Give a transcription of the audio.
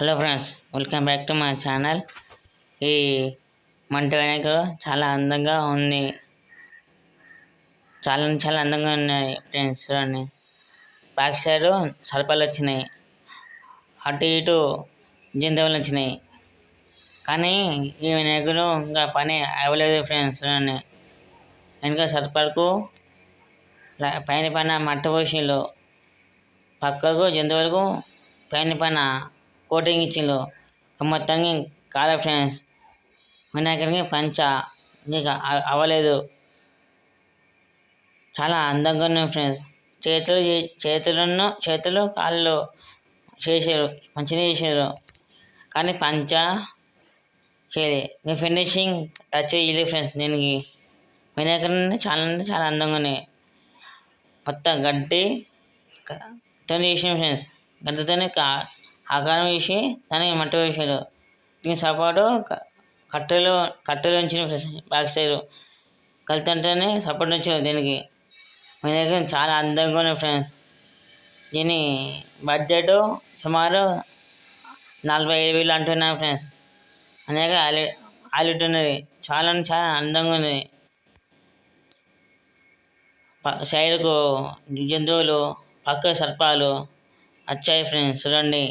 Hello friends welcome back to my channel. ఈ మంట వినాయకుడు చాలా అందంగా ఉంది. చాలా చాలా అందంగా ఉన్నాయి ఫ్రెండ్స్ చూడండి బ్యాక్ సైడ్ సర్పాలు వచ్చినాయి. అటు ఇటు జంతువులు వచ్చినాయి. కానీ ఈ వినాయకుడు ఇంకా పని అవ్వలేదు ఫ్రెండ్స్ చూడండి వెనక సర్పాలకు పైన పైన మట్టి పోసిండు పక్కకు జంతువులకు పైన పైన కోటింగ్ ఇచ్చిండు ఇక మొత్తానికి కాలే ఫ్రెండ్స్. వినాయకుడికి పంచ. ఇంకా అవ్వలేదు. చాలా అందంగా ఉన్నాయి ఫ్రెండ్స్. చేతులు చేతులను చేతులు కాళ్ళు చేసారు మంచిగా చేసారు కానీ పంచ చేయలే. ఇంకా ఫినిషింగ్ టచ్ చేయలేదు ఫ్రెండ్స్ దీనికి. వినాయకుడిని చాలా అంటే చాలా అందంగా ఉన్నాయి. మొత్తం గడ్డి తో చేసిన ఫ్రెండ్స్. గడ్డతోనే కా ఆకారం వేసి దానికి మట్టి వేసాడు. దీని సపోర్టు కట్టెలు కట్టెలు ఉంచిన ఫ్రెండ్స్ బ్యాక్ సైడ్ కలితంటేనే సపోర్ట్ వచ్చారు దీనికి. మీ దగ్గర చాలా అందంగా ఉన్నాయి ఫ్రెండ్స్. దీని బడ్జెట్ సుమారు నలభై ఐదు వేలు అంటున్నాను ఫ్రెండ్స్. అనేక హైలైట్ ఉన్నది. చాలా చాలా అందంగా ఉన్నది. సైడ్కు జంతువులు పక్క సర్పాలు వచ్చాయి ఫ్రెండ్స్. చూడండి.